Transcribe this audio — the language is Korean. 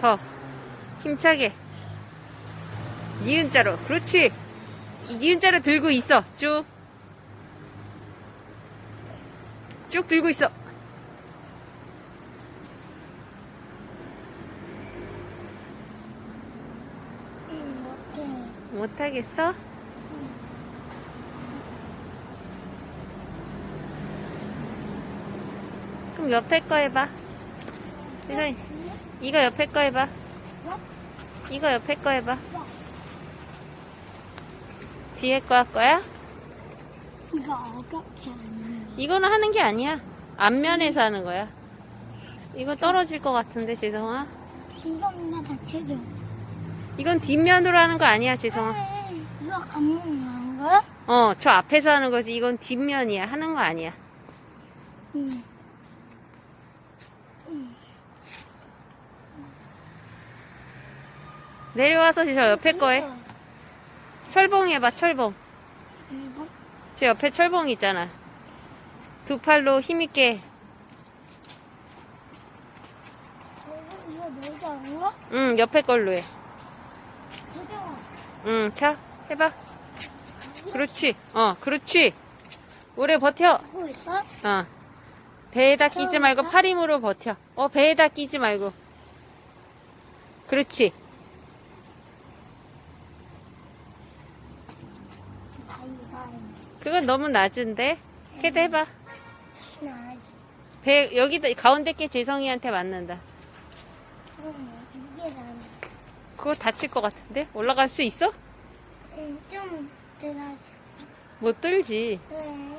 더. 힘차게. 니은자로. 그렇지. 이 니은자로 들고 있어. 쭉. 쭉 들고 있어. 못하겠어? 그럼 옆에 거 해봐. 이거, 이거 옆에 거 해봐. 이거 옆에 거 해봐. 뒤에 거 할 거야? 이거 어떻게 하는 이거는 하는 게 아니야. 앞면에서 하는 거야. 이거 떨어질 것 같은데, 지성아. 이거는 다쳐줘. 이건 뒷면으로 하는 거 아니야, 지성아. 이거 감는 거야? 어, 저 앞에서 하는 거지. 이건 뒷면이야. 하는 거 아니야. 응. 내려와서 저 옆에 거 해. 철봉 해봐, 철봉. 저 옆에 철봉 있잖아. 두 팔로 힘있게. 응, 옆에 걸로 해. 응, 자, 해봐. 그렇지. 어, 그렇지. 오래 버텨. 어. 배에다 끼지 말고 팔 힘으로 버텨. 어, 배에다 끼지 말고. 그렇지. 다 이거. 그건 너무 낮은데. 캐드 해봐. 배, 여기다, 가운데 게 재성이한테 맞는다. 그거 다칠 것 같은데? 올라갈 수 있어? 응, 좀 들어. 못 들지. 그래.